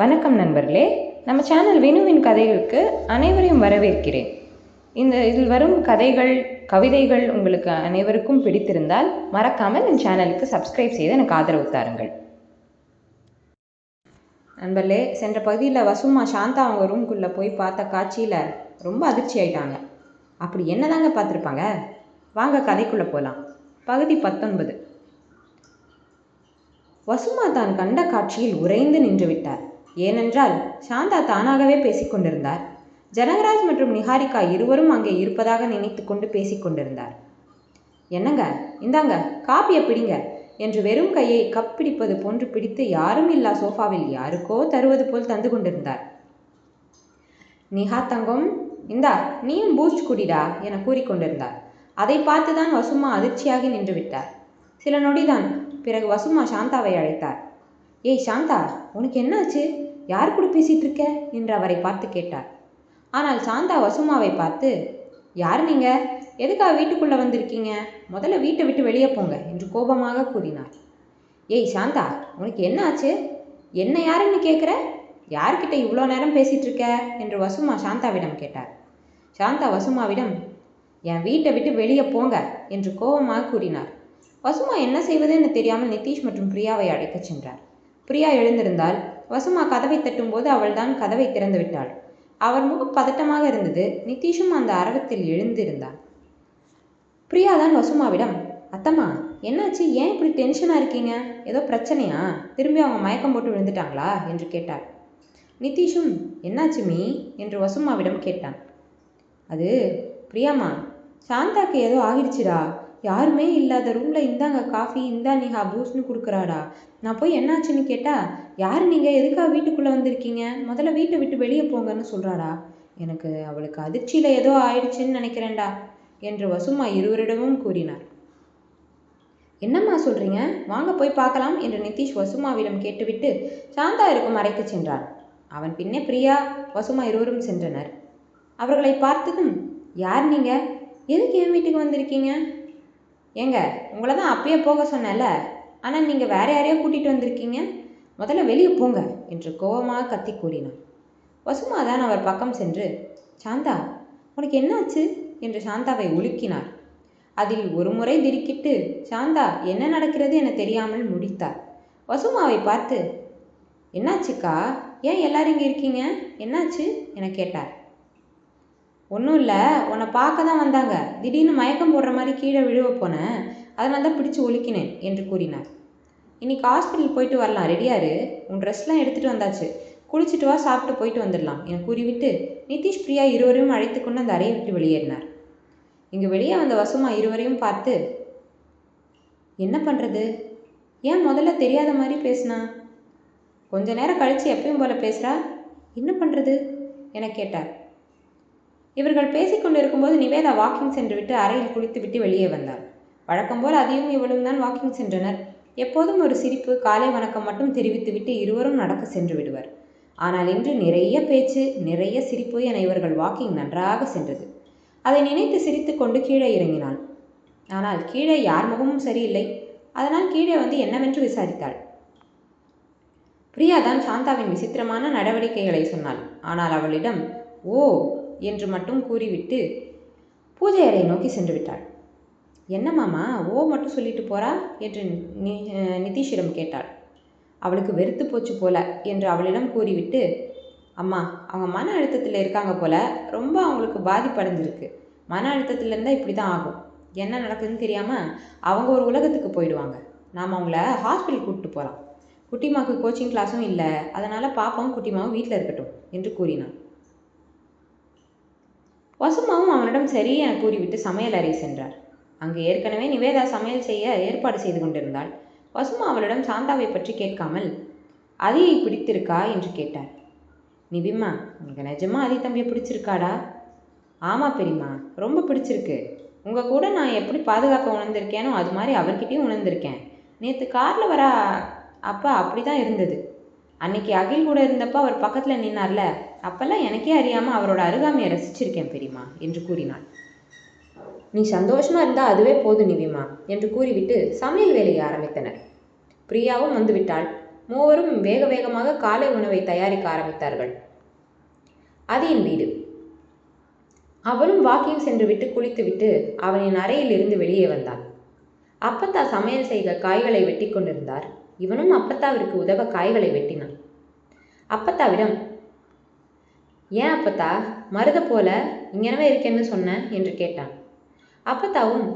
வணக்கம் நண்பர்களே. நம்ம சேனல் வினுவின் கதைகளுக்கு அனைவரையும் வரவேற்கிறேன். இந்த இதில் வரும் கதைகள் கவிதைகள் உங்களுக்கு அனைவருக்கும் பிடித்திருந்தால் மறக்காமல் என் சேனலுக்கு சப்ஸ்கிரைப் செய்து எனக்கு ஆதரவு தாருங்கள். நண்பர்களே சென்ற பகுதியில் வசுமா சாந்தா அவங்க ரூம்குள்ளே போய் பார்த்த காட்சியில் ரொம்ப அதிர்ச்சி ஆயிட்டாங்க. அப்படி என்னதாங்க பார்த்துருப்பாங்க? வாங்க கதைக்குள்ளே போகலாம் பகுதி பத்தொன்பது. வசுமா தான் கண்ட காட்சியில் உறைந்து நின்று விட்டார். ஏனென்றால் சாந்தா தானாகவே பேசிக்கொண்டிருந்தார் ஜனகராஜ் மற்றும் நிஹாரிகா இருவரும் அங்கே இருப்பதாக நினைத்து கொண்டு பேசிக்கொண்டிருந்தார் என்னங்க? இந்தாங்க காப்பியை பிடிங்க என்று வெறும் கையை கப் பிடிப்பது போன்று பிடித்து யாரும் இல்லா சோஃபாவில் யாருக்கோ தருவது போல் தந்து கொண்டிருந்தார். நிஹா தங்கம் இந்தா நீயும் பூஸ்ட் குடிடா என கூறிக்கொண்டிருந்தார் அதை பார்த்துதான் வசுமா அதிர்ச்சியாகி நின்று விட்டார். சில நொடிதான் பிறகு வசுமா சாந்தாவை அழைத்தார். ஏய் சாந்தா உனக்கு என்னாச்சு? யார் கூட பேசிகிட்டு இருக்க? என்று அவரை பார்த்து கேட்டார். ஆனால் சாந்தா வசுமாவை பார்த்து யார் நீங்கள் எதுக்காக வீட்டுக்குள்ளே வந்திருக்கீங்க? முதல்ல வீட்டை விட்டு வெளியே போங்க என்று கோபமாக கூறினார். ஏய் சாந்தா உனக்கு என்ன ஆச்சு என்ன யாருன்னு கேட்குற யார்கிட்ட இவ்வளோ நேரம் பேசிகிட்டு இருக்க? என்று வசுமா சாந்தாவிடம் கேட்டார். சாந்தா வசுமாவிடம் என் வீட்டை விட்டு வெளியே போங்க என்று கோபமாக கூறினார். வசுமா என்ன செய்வதுன்னு தெரியாமல் நிதிஷ் மற்றும் பிரியாவை அழைக்கச் சென்றார். பிரியா எழுந்திருந்தால் வசுமா கதவை தட்டும்போது அவள்தான் கதவை திறந்து விட்டாள். அவர் முகம் பதட்டமாக இருந்தது. நிதிஷும் அந்த அரவத்தில் எழுந்திருந்தான். பிரியா தான் வசுமாவிடம் அத்தம்மா என்னாச்சு? ஏன் இப்படி டென்ஷனாக இருக்கீங்க? ஏதோ பிரச்சனையா? திரும்பி அவங்க மயக்கம் போட்டு விழுந்துட்டாங்களா? என்று கேட்டார் நிதிஷும் என்னாச்சு மீ? என்று வசுமாவிடம் கேட்டான். அது பிரியாம்மா சாந்தாக்கு ஏதோ ஆகிடுச்சுடா. யாருமே இல்லாத ரூமில் இந்தாங்க காஃபி இந்தா நிஹா பூஸ்ட்னு கொடுக்குறாடா. நான் போய் என்னாச்சுன்னு கேட்டால் யார் நீங்கள் எதுக்காக வீட்டுக்குள்ளே வந்திருக்கீங்க? முதல்ல வீட்டை விட்டு வெளியே போங்கன்னு சொல்கிறாடா எனக்கு அவளுக்கு அதிர்ச்சியில் ஏதோ ஆயிடுச்சுன்னு நினைக்கிறேன்டா என்று வசுமா இருவரிடமும் கூறினார். என்னம்மா சொல்கிறீங்க வாங்க போய் பார்க்கலாம் என்று நிதிஷ் வசுமாவிடம் கேட்டுவிட்டு சாந்தா இருக்கும் அறைக்கு சென்றான். அவன் பின்னே பிரியா வசுமா இருவரும் சென்றனர். அவர்களை பார்த்ததும் யார் நீங்கள் எதுக்கு என் வீட்டுக்கு வந்திருக்கீங்க? ஏங்க உங்களை தான் அப்பயே போக சொன்னேன்ல. ஆனால் நீங்கள் வேற யாரையோ கூட்டிகிட்டு வந்திருக்கீங்க. முதல்ல வெளியே போங்க என்று கோபமாக கத்தி கூறினான். வசுமா தான் அவர் பக்கம் சென்று சாந்தா உனக்கு என்னாச்சு? என்று சாந்தாவை உலுக்கினார். அதில் ஒரு முறை திடுக்கிட்டு சாந்தா என்ன நடக்கிறது என தெரியாமல் முடித்தார். வசுமாவை பார்த்து என்னாச்சுக்கா? ஏன் எல்லாரும் இங்கே இருக்கீங்க? என்னாச்சு? என கேட்டார். ஒன்றும் இல்லை. உன்னை பார்க்க தான் வந்தாங்க. திடீர்னு மயக்கம் போடுற மாதிரி கீழே விழுவ போனேன். அதனால தான் பிடிச்சு ஒலிக்கினேன் என்று கூறினார். இன்னைக்கு ஹாஸ்பிட்டல் போயிட்டு வரலாம். ரெடியாரு உன் ட்ரெஸ்லாம் எடுத்துகிட்டு வந்தாச்சு. குளிச்சுட்டு வா சாப்பிட்டு போயிட்டு வந்துடலாம் என கூறிவிட்டு நிதிஷ் பிரியா இருவரையும் அழைத்து கொண்டு அந்த அறையை விட்டு வெளியேறினார். இங்கு வெளியே வந்த வசுமா இருவரையும் பார்த்து என்ன பண்ணுறது ஏன் முதல்ல தெரியாத மாதிரி பேசினா? கொஞ்ச நேரம் கழித்து எப்பயும் போல் பேசுகிறா என்ன பண்ணுறது என கேட்டார். இவர்கள் பேசிக்கொண்டிருக்கும் போது நிவேதா வாக்கிங் சென்றுவிட்டு அறையில் குளித்துவிட்டு வெளியே வந்தாள். வழக்கம் போல் அதையும் இவளும் தான் வாக்கிங் சென்றனர். எப்போதும் ஒரு சிரிப்பு காலை வணக்கம் மட்டும் தெரிவித்துவிட்டு இருவரும் நடக்க சென்று விடுவர். ஆனால் இன்று நிறைய பேச்சு நிறைய சிரிப்பு என இவர்கள் வாக்கிங் நன்றாக சென்றது. அதை நினைத்து சிரித்து கொண்டு கீழே இறங்கினாள். ஆனால் கீழே யார் முகமும் சரியில்லை. அதனால் கீழே வந்து என்னவென்று விசாரித்தாள். பிரியா தான் சாந்தாவின் விசித்திரமான நடவடிக்கைகளை சொன்னாள். ஆனால் அவளிடம் ஓ என்று மட்டும் கூறிவிட்டு பூஜை அறையை நோக்கி சென்று விட்டாள். என்ன மாமா ஓ மட்டும் சொல்லிட்டு போறா? என்று நி நிதிஷிடம் கேட்டாள். அவளுக்கு வெறுத்து போச்சு போல என்று அவளிடம் கூறிவிட்டு அம்மா அவங்க மன அழுத்தத்தில் இருக்காங்க போல ரொம்ப அவங்களுக்கு பாதிப்படைஞ்சிருக்கு மன அழுத்தத்தில் இருந்தால் இப்படி தான் ஆகும். என்ன நடக்குதுன்னு தெரியாமல் அவங்க ஒரு உலகத்துக்கு போயிடுவாங்க. நாம் அவங்கள ஹாஸ்பிட்டல் கூப்பிட்டு போகலாம் குட்டிமாவுக்கு கோச்சிங் கிளாஸும் இல்லை. அதனால் பாப்பாவும் குட்டிமாவும் வீட்டில் இருக்கட்டும் என்று கூறினான் வசுமாவும் அவனிடம் சரி என கூறிவிட்டு சமையல் அறை சென்றார். அங்கு ஏற்கனவே நிவேதா சமையல் செய்ய ஏற்பாடு செய்து கொண்டிருந்தாள். வசுமா அவளிடம் சாந்தாவை பற்றி கேட்காமல் அதியை பிடித்திருக்கா? என்று கேட்டார். நிவிமா உனக்கு நிஜமா அதி தம்பியை பிடிச்சிருக்காடா? ஆமாம் பெரியம்மா ரொம்ப பிடிச்சிருக்கு. உங்கள் கூட நான் எப்படி பாதுகாக்க உணர்ந்திருக்கேனோ அது மாதிரி அவர்கிட்டையும் உணர்ந்திருக்கேன். நேற்று காரில் வர அப்போ அப்படி தான் இருந்தது. அன்னைக்கு அகில் கூட இருந்தப்போ அவர் பக்கத்தில் நின்னார்ல. அப்பெல்லாம் எனக்கே அறியாமல் அவரோட அருகாமையை ரசிச்சிருக்கேன் பெரியம்மா என்று கூறினாள். நீ சந்தோஷமா இருந்தால் அதுவே போதும் நிவிமா என்று கூறிவிட்டு சமையல் வேலையை ஆரம்பித்தனர். பிரியாவும் வந்துவிட்டாள். மூவரும் வேக வேகமாக காலை உணவை தயாரிக்க ஆரம்பித்தார்கள். அதியின் வீடு. அவனும் வாக்கிங் சென்றுவிட்டு குளித்துவிட்டு அவனின் அறையில் இருந்து வெளியே வந்தான். அப்பத்தா சமையல் செய்க காய்களை வெட்டி கொண்டிருந்தார். இவனும் அப்பத்தாவிற்கு உதவ காய்களை வெட்டினான். அப்பத்தாவிடம் ஏன் அப்பத்தா மருத போல இங்கனவே இருக்கேன்னு சொன்னேன் என்று கேட்டான். அப்பத்தாவும்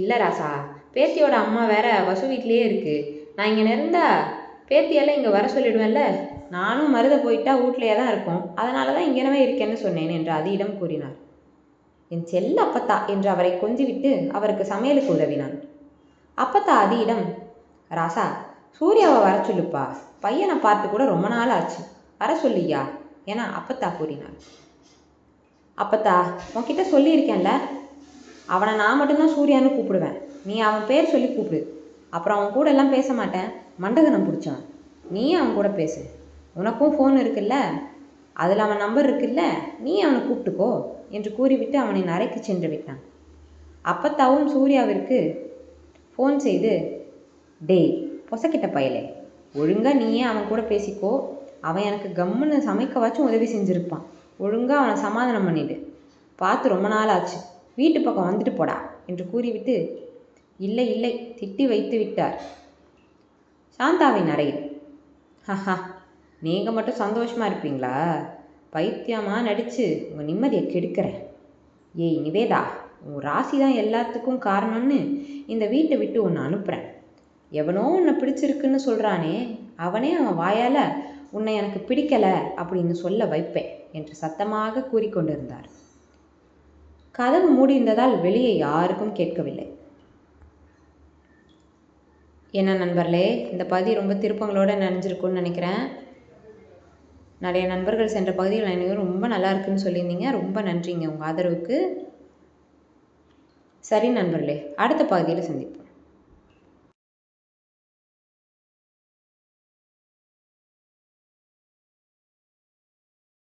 இல்லை ராசா பேத்தியோட அம்மா வேற வசு வீட்லேயே இருக்கு. நான் இங்கே இருந்தா பேத்தியெல்லாம் இங்கே வர சொல்லிடுவேன்ல? நானும் மருத போயிட்டா வீட்லையே தான் இருக்கும் அதனால தான் இங்கனவே இருக்கேன்னு சொன்னேன் என்று அதியிடம் கூறினார். என் செல்ல அப்பத்தா என்று அவரை கொஞ்சிவிட்டு அவருக்கு சமையலுக்கு உதவினான். அப்பத்தா அதியிடம் ராசா சூர்யாவை வர சொல்லுப்பா. பையனை பார்த்து கூட ரொம்ப நாள் ஆச்சு. வர சொல்லியா? ஏன்னா அப்பத்தா கூறினார் அப்பத்தா உன்கிட்ட சொல்லியிருக்கேன்ல. அவனை நான் மட்டும்தான் சூர்யான்னு கூப்பிடுவேன். நீ அவன் பேர் சொல்லி கூப்பிடு. அப்புறம் அவன் கூட எல்லாம் பேச மாட்டேன். மண்டகனம் பிடிச்சான். நீ அவன் கூட பேசு. உனக்கும் ஃபோன் இருக்குல்ல? அதில் அவன் நம்பர் இருக்குல்ல? நீ அவனை கூப்பிட்டுக்கோ என்று கூறிவிட்டு அவனை நரைக்கு சென்று விட்டான். அப்பத்தாவும் சூர்யாவிற்கு ஃபோன் செய்து டேய் பொசக்கிட்ட பயலே. ஒழுங்காக நீயே அவன் கூட பேசிக்கோ. அவன் எனக்கு கம்முன்னு சமைக்கவாச்சும் உதவி செஞ்சுருப்பான். ஒழுங்காக அவனை சமாதானம் பண்ணிடு. பார்த்து ரொம்ப நாள் ஆச்சு வீட்டு பக்கம் வந்துட்டு போடா என்று கூறிவிட்டு இல்லை இல்லை திட்டி வைத்து விட்டார். சாந்தாவின் அறையில் ஹஹா நீங்கள் மட்டும் சந்தோஷமாக இருப்பீங்களா? பைத்தியமாக நடித்து உங்கள் நிம்மதியை கெடுக்கிறேன். ஏய் நிவேதா உன் ராசி தான் எல்லாத்துக்கும் காரணம்னு இந்த வீட்டை விட்டு ஒன்று அனுப்புகிறேன் எவனோ உன்னை பிடிச்சிருக்குன்னு சொல்கிறானே அவனே அவன் வாயால் உன்னை எனக்கு பிடிக்கலை அப்படின்னு சொல்ல வைப்பேன் என்று சத்தமாக கூறிக்கொண்டிருந்தார். கதவு மூடியிருந்ததால் வெளியே யாருக்கும் கேட்கவில்லை. என்ன நண்பர்களே இந்த பகுதி ரொம்ப திருப்பங்களோடு நினைஞ்சிருக்கும்னு நினைக்கிறேன். நிறைய நண்பர்கள் சென்ற பகுதிகள் எனக்கு ரொம்ப நல்லா இருக்குன்னு சொல்லியிருந்தீங்க. ரொம்ப நன்றிங்க உங்கள் ஆதரவுக்கு. சரி நண்பர்களே அடுத்த பகுதியில் சந்திப்போம்.